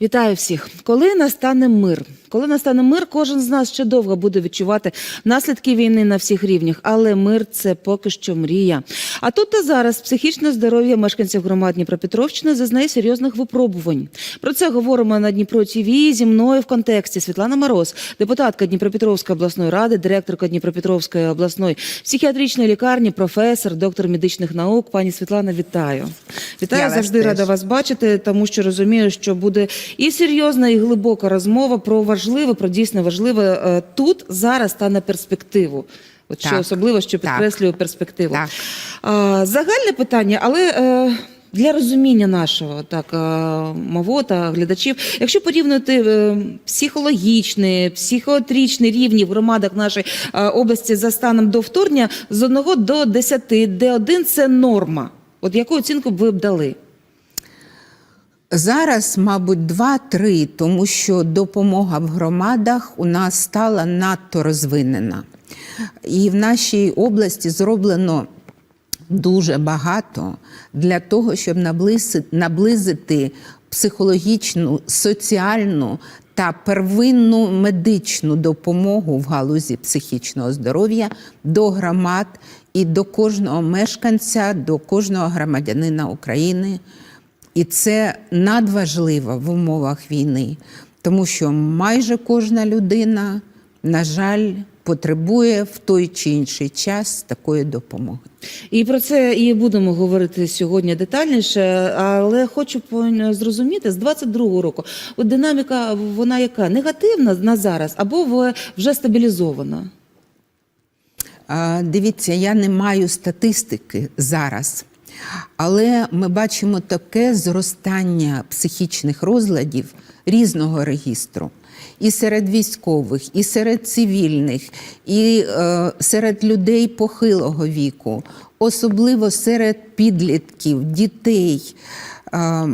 Вітаю всіх. Коли настане мир? Коли настане мир, кожен з нас ще довго буде відчувати наслідки війни на всіх рівнях, але мир це поки що мрія. А тут та зараз психічне здоров'я мешканців громад Дніпропетровщини зазнає серйозних випробувань. Про це говоримо на Дніпро ТВ зі мною в контексті Світлана Мороз, депутатка Дніпропетровської обласної ради, директорка Дніпропетровської обласної психіатричної лікарні, професор, доктор медичних наук. Пані Світлана, вітаю. Вітаю Я завжди рада вас бачити, тому що розумію, що буде і серйозна, і глибока розмова про важливе, про дійсно важливе е, тут зараз та на перспективу. От що Так. особливо, що Так. підкреслює перспективу. Так. А, загальне питання, але е, для розуміння нашого так е, мого та глядачів, якщо порівнювати е, психологічний, психіатричний рівні в громадах нашої області за станом до вторгнення з 1 до 10, де один це норма. От яку оцінку б ви б дали? Зараз, мабуть, 2-3, тому що допомога в громадах у нас стала надто розвинена. І в нашій області зроблено дуже багато для того, щоб наблизити психологічну, соціальну та первинну медичну допомогу в галузі психічного здоров'я до громад і до кожного мешканця, до кожного громадянина України. І це надважливо в умовах війни, тому що майже кожна людина, на жаль, потребує в той чи інший час такої допомоги. І про це і будемо говорити сьогодні детальніше, але хочу зрозуміти з 22-го року. От динаміка вона яка негативна на зараз або вже стабілізована? Дивіться, я не маю статистики зараз, але ми бачимо таке зростання психічних розладів різного регістру. І серед військових, і серед цивільних, і е, серед людей похилого віку, особливо серед підлітків, дітей. Е,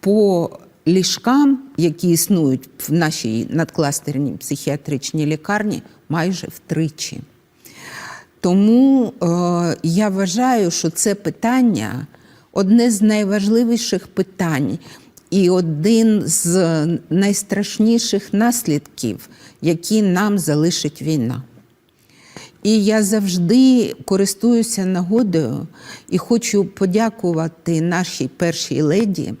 по ліжкам, які існують в нашій надкластерній психіатричній лікарні, майже втричі. Тому е, я вважаю, що це питання одне з найважливіших питань і один з найстрашніших наслідків, які нам залишить війна. І я завжди користуюся нагодою і хочу подякувати нашій першій леді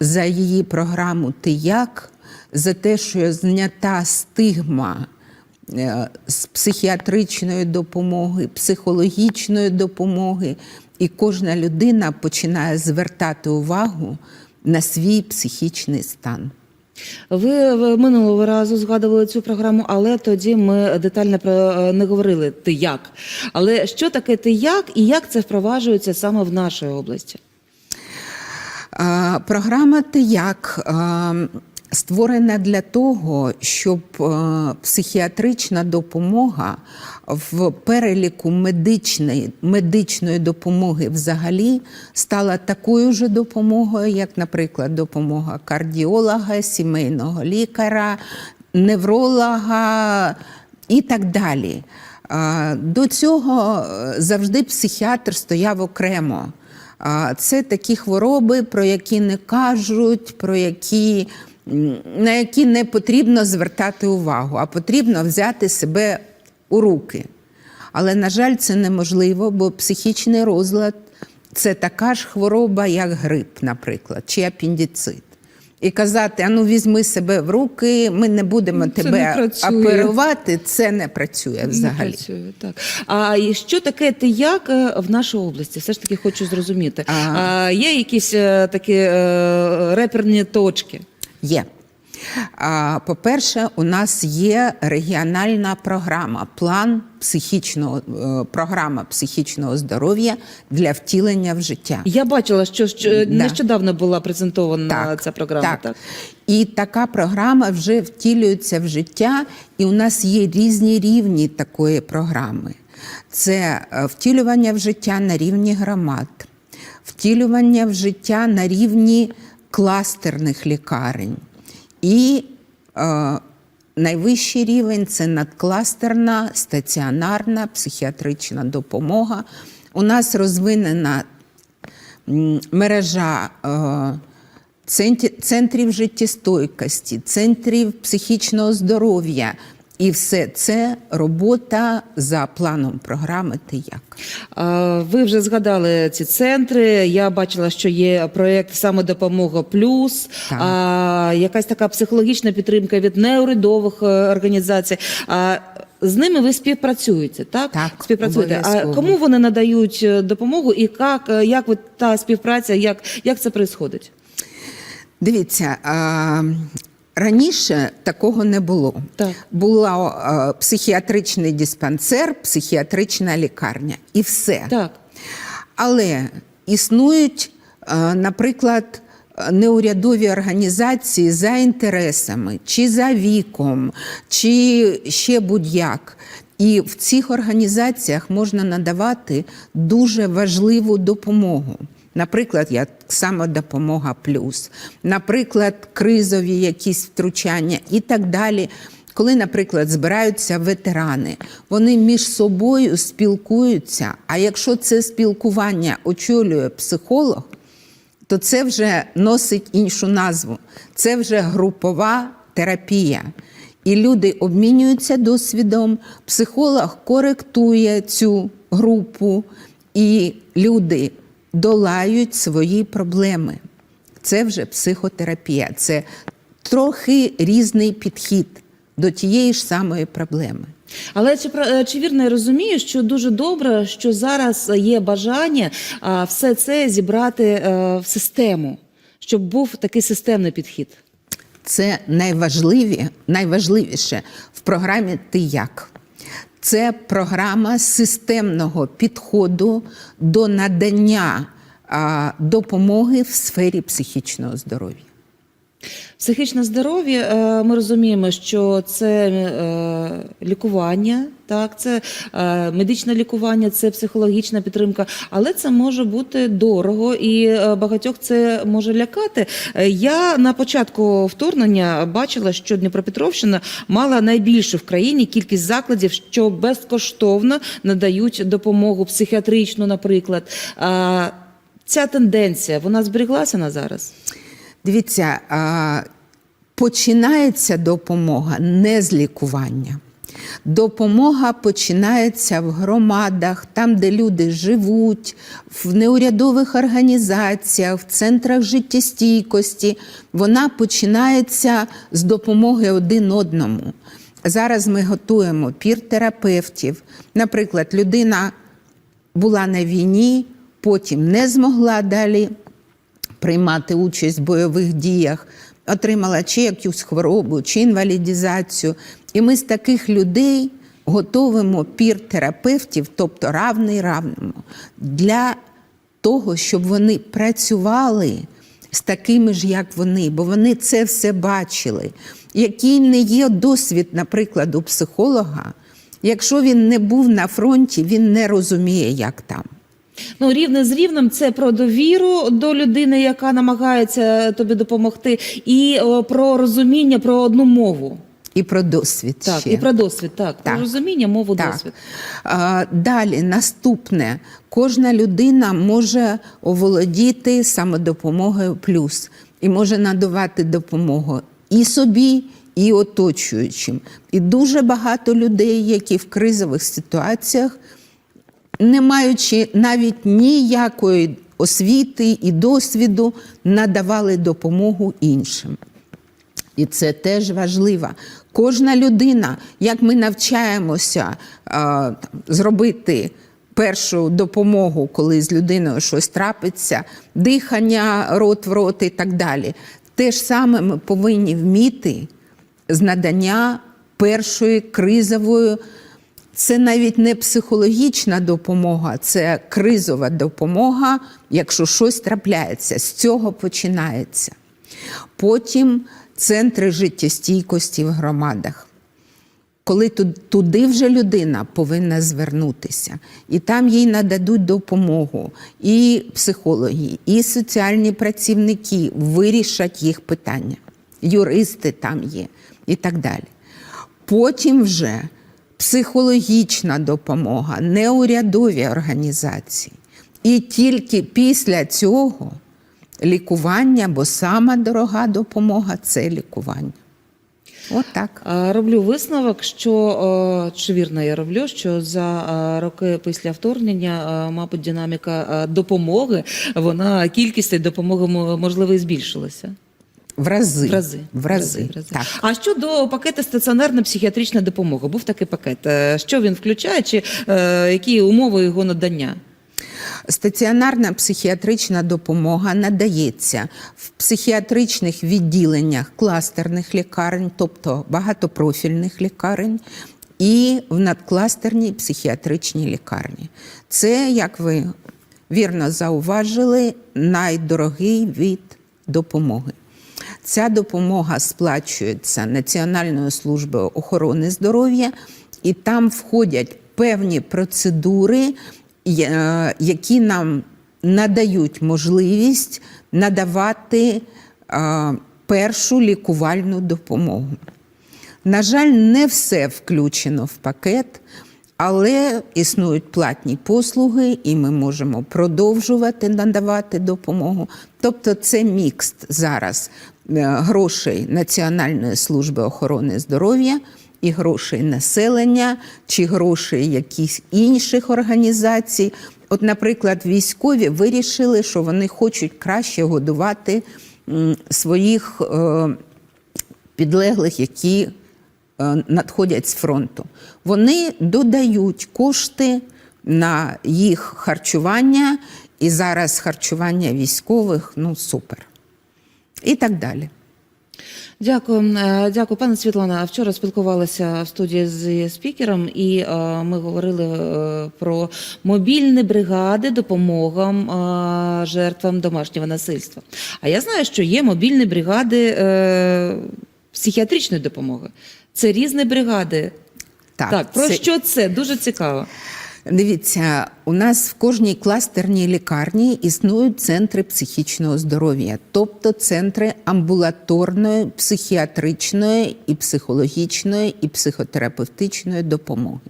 за її програму Ти як, за те, що знята стигма з психіатричної допомоги, психологічної допомоги, і кожна людина починає звертати увагу на свій психічний стан. Ви минулого разу згадували цю програму, але тоді ми детально про е, не говорили ти як. Але що таке ти як і як це впроваджується саме в нашій області? Програма «Ти як» а, створена для того, щоб психіатрична допомога в переліку медичної, медичної допомоги взагалі стала такою ж допомогою, як, наприклад, допомога кардіолога, сімейного лікаря, невролога і так далі. До цього е, завжди психіатр стояв окремо. Це такі хвороби, про які не кажуть, про які, на які не потрібно звертати увагу, а потрібно взяти себе у руки. Але, на жаль, це неможливо, бо психічний розлад це така ж хвороба, як грип, наприклад, чи апендицит. І казати, а ну візьми себе в руки, ми не будемо це тебе працює. оперувати, це не працює взагалі. Не працює, так. А що таке ти як е, в нашій області? Все ж таки хочу зрозуміти. А, А. є якісь е, такі е, реперні точки? Є. По-перше, у нас є регіональна програма, план психічного, е, програма психічного здоров'я для втілення в життя. Я бачила, що, що Да. нещодавно була презентована ця програма. Так. Так. І така програма вже втілюється в життя, і у нас є різні рівні такої програми. Це е, втілювання в життя на рівні громад, втілювання в життя на рівні кластерних лікарень. І е, найвищий рівень це надкластерна стаціонарна психіатрична допомога. У нас розвинена мережа е, центрів життєстойкості, центрів психічного здоров'я. І все це робота за планом програми Ти як. Ви вже згадали ці центри. Я бачила, що є проєкт самодопомога плюс, Так. а, якась така психологічна підтримка від неурядових е, організацій. А, з ними ви співпрацюєте, так? Так, співпрацюєте. А кому вони надають е, допомогу і як, е, як от та співпраця, як, як це відбувається? Дивіться, а, раніше такого не було. Так. Було а, психіатричний диспансер, психіатрична лікарня і все. Так. Але існують, е, наприклад, е, неурядові організації за інтересами, чи за віком, чи ще будь-як. І в цих організаціях можна надавати дуже важливу допомогу. Наприклад, як самодопомога плюс, наприклад, кризові якісь втручання і так далі. Коли, наприклад, збираються ветерани, вони між собою спілкуються. А якщо це спілкування очолює психолог, то це вже носить іншу назву. Це вже групова терапія. І люди обмінюються досвідом, психолог коректує цю групу, і люди долають свої проблеми. Це вже психотерапія, це трохи різний підхід до тієї ж самої проблеми. Але чи е, чи вірно я розумію, що дуже добре, що зараз є бажання все це зібрати е, в систему, щоб був такий системний підхід? Це найважливі, найважливіше в програмі Ти як. Це програма системного підходу до надання допомоги в сфері психічного здоров'я. Психічне здоров'я, е, ми розуміємо, що це е, лікування, так, це е, медичне лікування, це психологічна підтримка, але це може бути дорого і багатьох це може лякати. Я на початку вторгнення бачила, що Дніпропетровщина мала найбільшу в країні кількість закладів, що безкоштовно надають допомогу психіатричну, наприклад. Ця тенденція вона зберіглася на зараз. Дивіться, починається допомога не з лікування. Допомога починається в громадах, там, де люди живуть, в неурядових організаціях, в центрах життєстійкості. Вона починається з допомоги один одному. Зараз ми готуємо пір-терапевтів. Наприклад, людина була на війні, потім не змогла далі приймати участь в бойових діях, отримала чи якусь хворобу, чи інвалідізацію. І ми з таких людей готуємо пір-терапевтів, тобто равний равному, для того, щоб вони працювали з такими ж, як вони, бо вони це все бачили. Який не є досвід, наприклад, у психолога, якщо він не був на фронті, він не розуміє, як там. Ну, рівне з рівнем це про довіру до людини, яка намагається тобі допомогти, і о, про розуміння про одну мову. І про досвід. Так, ще. і про досвід, так, Так. про розуміння, мову, Так. досвід. А, Далі, наступне, кожна людина може оволодіти самодопомогою плюс і може надавати допомогу і собі, і оточуючим. І дуже багато людей, які в кризових ситуаціях, не маючи навіть ніякої освіти і досвіду, надавали допомогу іншим. І це теж важливо. Кожна людина, як ми навчаємося а, зробити першу допомогу, коли з людиною щось трапиться, дихання рот в рот і так далі. Те ж саме ми повинні вміти з надання першої кризової. Це навіть не психологічна допомога, це кризова допомога, якщо щось трапляється. З цього починається. Потім центри життєстійкості в громадах. Коли туди вже людина повинна звернутися, і там їй нададуть допомогу, і психологи, і соціальні працівники вирішать їх питання, юристи там є і так далі. Потім вже психологічна допомога, неурядові організації. І тільки після цього лікування, бо сама дорога допомога це лікування. От так. Роблю висновок, що чи вірно я роблю, що за роки після вторгнення, мабуть, динаміка допомоги, вона кількість допомоги можливо і збільшилася. В рази. В рази. В рази. В рази. Так. А щодо пакету стаціонарна психіатрична допомога, був такий пакет. Е, Що він включає, чи е, які умови його надання? Стаціонарна психіатрична допомога надається в психіатричних відділеннях кластерних лікарень, тобто багатопрофільних лікарень, і в надкластерній психіатричній лікарні. Це, як ви вірно зауважили, найдорогий від допомоги. Ця допомога сплачується Національною службою охорони здоров'я, і там входять певні процедури, які нам надають можливість надавати першу лікувальну допомогу. На жаль, не все включено в пакет, але існують платні послуги, і ми можемо продовжувати надавати допомогу. Тобто, це мікс зараз грошей Національної служби охорони здоров'я і грошей населення, чи грошей якихось інших організацій. От, наприклад, військові вирішили, що вони хочуть краще годувати своїх. е, підлеглих, які е, надходять з фронту. Вони додають кошти на їх харчування, і зараз харчування військових ну супер. І так далі. Дякую, Е, дякую, пане Світлана. Вчора спілкувалися в студії з спікером, і е, ми говорили е, про мобільні бригади допомогам жертвам домашнього насильства. А я знаю, що є мобільні бригади психіатричної допомоги. Це різні бригади. Так, про це- що це? Дуже цікаво. Дивіться, у нас в кожній кластерній лікарні існують центри психічного здоров'я, тобто центри амбулаторної, психіатричної і психологічної і психотерапевтичної допомоги.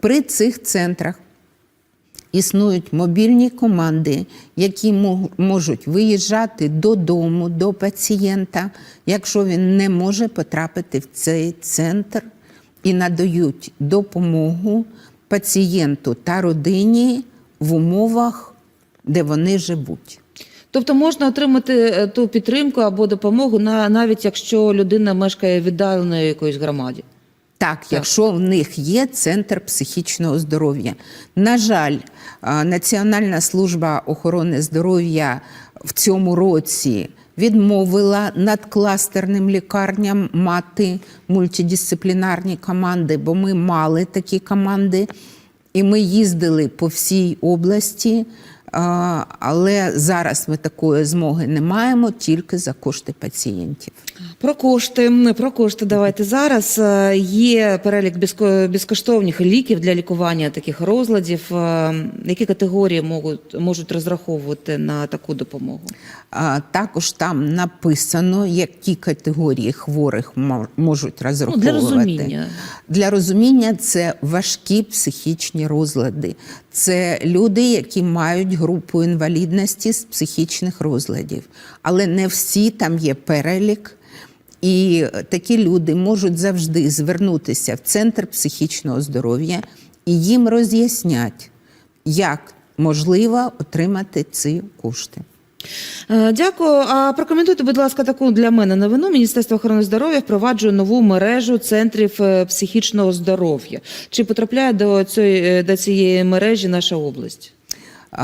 При цих центрах існують мобільні команди, які можуть виїжджати додому до пацієнта, якщо він не може потрапити в цей центр, і надають допомогу пацієнту та родині в умовах, де вони живуть. Тобто можна отримати е, ту підтримку або допомогу на навіть якщо людина мешкає віддаленої якоїсь громаді. Так, якщо в них є центр психічного здоров'я. На жаль, Національна служба охорони здоров'я в цьому році відмовила надкластерним лікарням мати мультидисциплінарні команди, бо ми мали такі команди, і ми їздили по всій області. Але зараз ми такої змоги не маємо тільки за кошти пацієнтів. Про кошти, про кошти давайте зараз. Е, Є перелік безко- безкоштовних ліків для лікування таких розладів. Е, Які категорії можуть, можуть розраховувати на таку допомогу? Також там написано, які категорії хворих мо- можуть розраховувати. Ну, розуміння. Для розуміння це важкі психічні розлади. Це люди, які мають групу інвалідності з психічних розладів. Але не всі там є перелік. І такі люди можуть завжди звернутися в центр психічного здоров'я і їм роз'яснять, як можливо отримати ці кошти. Е, Дякую. А прокоментуйте, будь ласка, таку для мене новину. Міністерство охорони здоров'я впроваджує нову мережу центрів е, психічного здоров'я. Чи потрапляє до цієї, е, до цієї мережі наша область?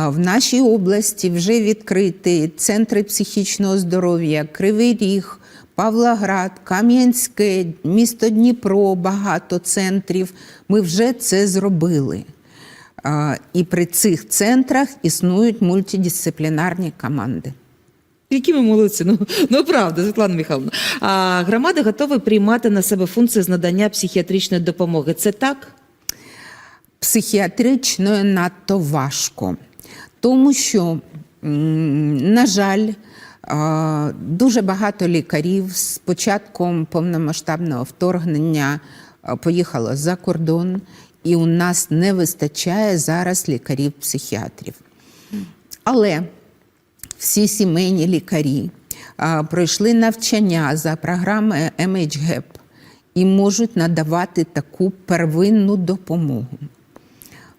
В нашій області вже відкриті центри психічного здоров'я, Кривий Ріг, Павлоград, Кам'янське, місто Дніпро, багато центрів. Ми вже це зробили. І при цих центрах існують мультидисциплінарні команди. Які ми молодці, ну, ну правда, Світлана Михайловна. А громади готові приймати на себе функції з надання психіатричної допомоги. Це так? психіатричною надто важко, тому що, на жаль, дуже багато лікарів з початком повномасштабного вторгнення поїхало за кордон, і у нас не вистачає зараз лікарів-психіатрів. Але всі сімейні лікарі пройшли навчання за програмою MHGAP і можуть надавати таку первинну допомогу.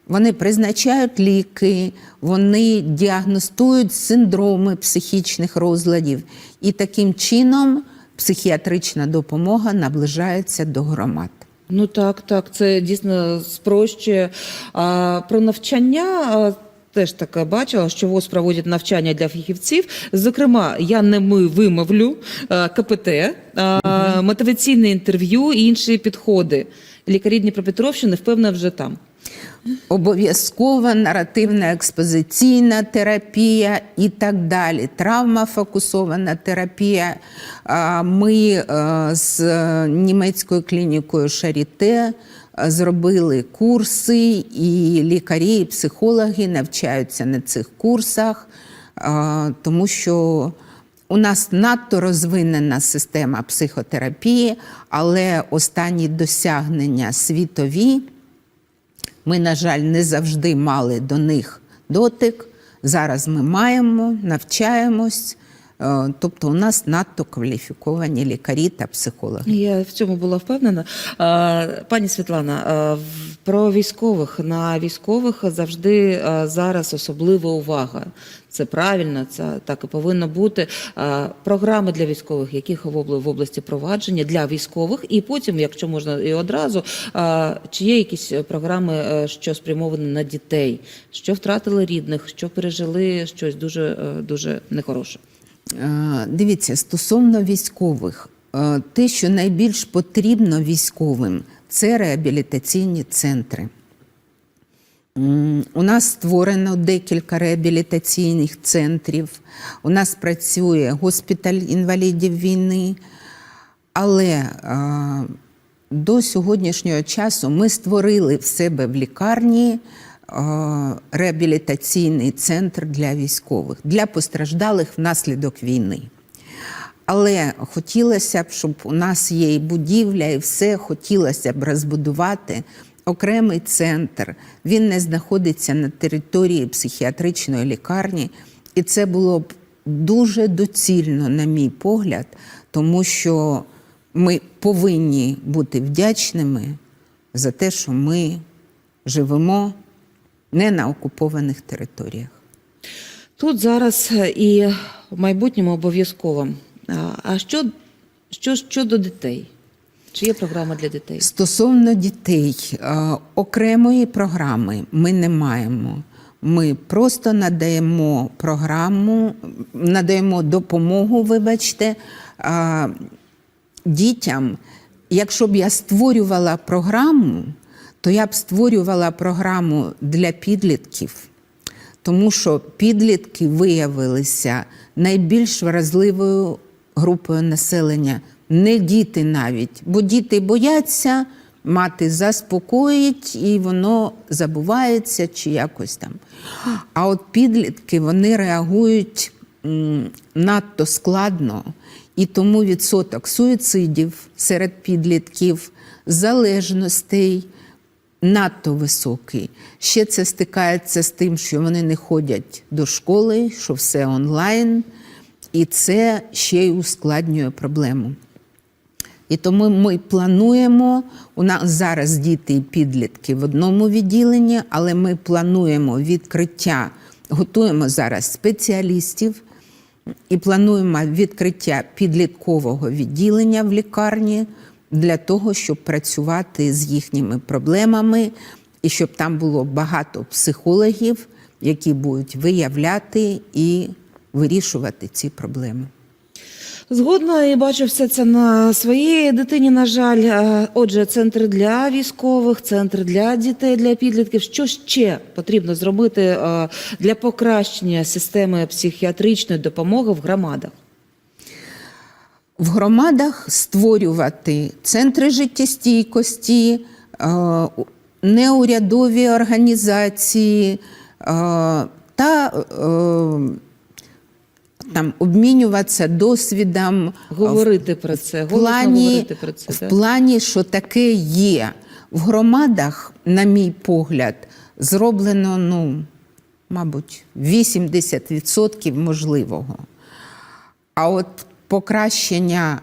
Вони призначають ліки, вони діагностують синдроми психічних розладів, і таким чином психіатрична допомога наближається до громад. Ну так, так, це дійсно спрощує. А про навчання. Теж таке бачила, що ВОЗ проводять навчання для фахівців. Зокрема, я не ми вимовлю КПТ, мотиваційне інтерв'ю і інші підходи. Лікарі Дніпропетровщини, впевнена, вже там. Обов'язкова наративна експозиційна терапія і так далі. Травмафокусована терапія. Ми е, з німецькою клінікою Шаріте е, зробили курси, і лікарі, і психологи навчаються на цих курсах, е, тому що у нас надто розвинена система психотерапії, але останні досягнення світові. Ми, на жаль, не завжди мали до них дотик. Зараз ми маємо, навчаємось. Е, Тобто у нас надто кваліфіковані лікарі та психологи. Я в цьому була впевнена. Пані Світлана, про військових на військових завжди зараз особлива увага. Це правильно, це так і повинно бути. Програми для військових, яких в області провадження для військових, і потім, якщо можна, і одразу, чи є якісь програми, е, що спрямовані на дітей, що втратили рідних, що пережили щось дуже е, дуже нехороше. Е, Дивіться, стосовно військових, е, те, що найбільш потрібно військовим, це реабілітаційні центри. У нас створено декілька реабілітаційних центрів. У нас працює госпіталь інвалідів війни. Але е, до сьогоднішнього часу ми створили в себе в лікарні реабілітаційний центр для військових, для постраждалих внаслідок війни. Але хотілося б, щоб у нас є і будівля, і все хотілося б розбудувати окремий центр. Він не знаходиться на території психіатричної лікарні, і це було б дуже доцільно, на мій погляд, тому що ми повинні бути вдячними за те, що ми живемо не на окупованих територіях. Тут зараз е, і в майбутньому обов'язково. А- що, що щодо дітей? Чи є програма для дітей? Стосовно дітей, окремої програми ми не маємо. Ми просто надаємо програму, надаємо допомогу, вибачте, дітям. Якщо б я створювала програму, то я б створювала програму для підлітків, тому що підлітки виявилися найбільш вразливою групою населення, не діти навіть, бо діти бояться, мати заспокоїть, і воно забувається чи якось там. А от підлітки вони реагують надто складно, і тому відсоток суїцидів серед підлітків, залежностей надто високий. Ще це стикається з тим, що вони не ходять до школи, що все онлайн, і це ще й ускладнює проблему. І тому ми плануємо, у нас зараз діти і підлітки в одному відділенні, але ми плануємо відкриття, готуємо зараз спеціалістів і плануємо відкриття підліткового відділення в лікарні для того, щоб працювати з їхніми проблемами, і щоб там було багато психологів, які будуть виявляти і вирішувати ці проблеми. Згодна і бачу все це на своїй дитині. На жаль, Е, отже, центри для військових, центри для дітей, для підлітків. Що ще потрібно зробити е, для покращення системи психіатричної допомоги в громадах? В громадах створювати центри життєстійкості, е, неурядові організації е, та е, там обмінюватися досвідом Говорити про це, в плані, говорити про це. в плані, що таке є. В громадах, на мій погляд, зроблено ну, мабуть, 80% можливого. А от покращення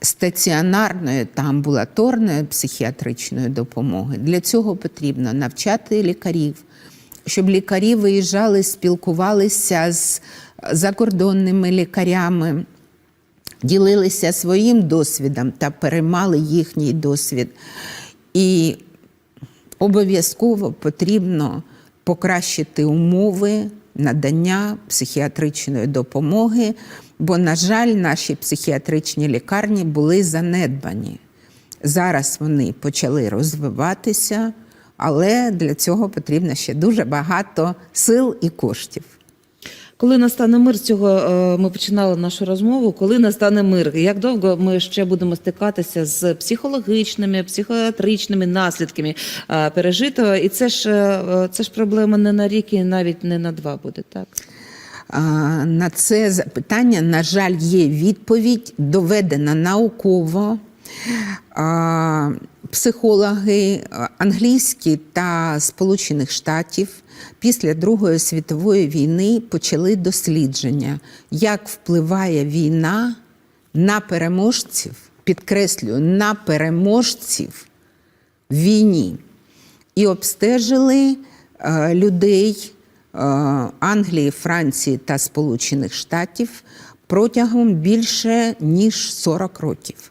стаціонарної та амбулаторної психіатричної допомоги для цього потрібно навчати лікарів, щоб лікарі виїжджали, спілкувалися з закордонними лікарями, ділилися своїм досвідом та переймали їхній досвід. І обов'язково потрібно покращити умови надання психіатричної допомоги, бо, на жаль, наші психіатричні лікарні були занедбані. Зараз вони почали розвиватися, але для цього потрібно ще дуже багато сил і коштів. Коли настане мир, з цього е, ми починали нашу розмову. Коли настане мир, як довго ми ще будемо стикатися з психологічними, психіатричними наслідками е, пережитого? І це ж е, це ж проблема не на рік і навіть не на два буде, так? На це запитання, на жаль, є відповідь, доведена науково. Психологи англійські та Сполучених Штатів після Другої світової війни почали дослідження, як впливає війна на переможців, підкреслюю, на переможців в війні. І обстежили е, людей е, Англії, Франції та Сполучених Штатів протягом більше ніж 40 років.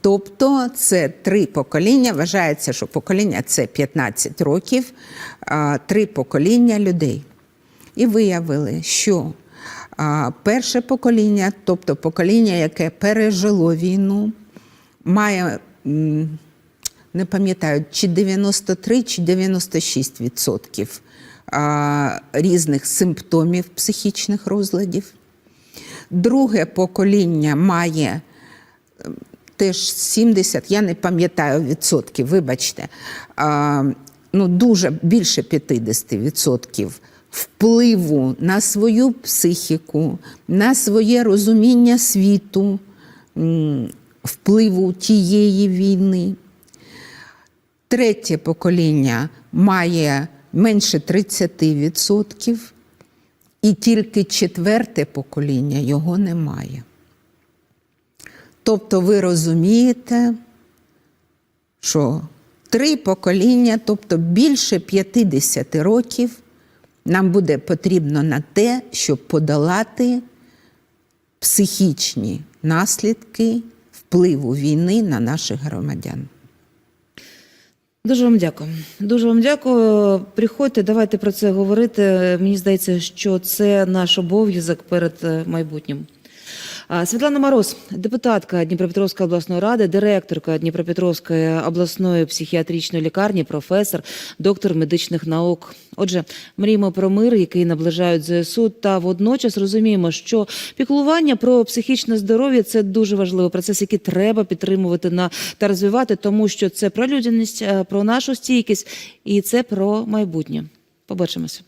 Тобто це три покоління. Вважається, що покоління це 15 років, три покоління людей. І виявили, що перше покоління, тобто покоління, яке пережило війну, має. не пам'ятаю, чи 93, чи 96 відсотків різних симптомів психічних розладів. Друге покоління має теж 70, я не пам'ятаю відсотків, вибачте, а, ну дуже більше 50 відсотків впливу на свою психіку, на своє розуміння світу, впливу тієї війни. Третє покоління має менше 30%, і тільки четверте покоління його не має. Тобто ви розумієте, що три покоління, тобто більше 50 років, нам буде потрібно на те, щоб подолати психічні наслідки впливу війни на наших громадян. Дуже вам дякую. Дуже вам дякую. Приходьте, давайте про це говорити. Мені здається, що це наш обов'язок перед е, майбутнім. Світлана Мороз, депутатка Дніпропетровської обласної ради, директорка Дніпропетровської обласної психіатричної лікарні, професор, доктор медичних наук. Отже, мріємо про мир, який наближають ЗСУ, та водночас розуміємо, що піклування про психічне здоров'я це дуже важливий процес, який треба підтримувати на та розвивати, тому що це про людяність, е, про нашу стійкість і це про майбутнє. Побачимося.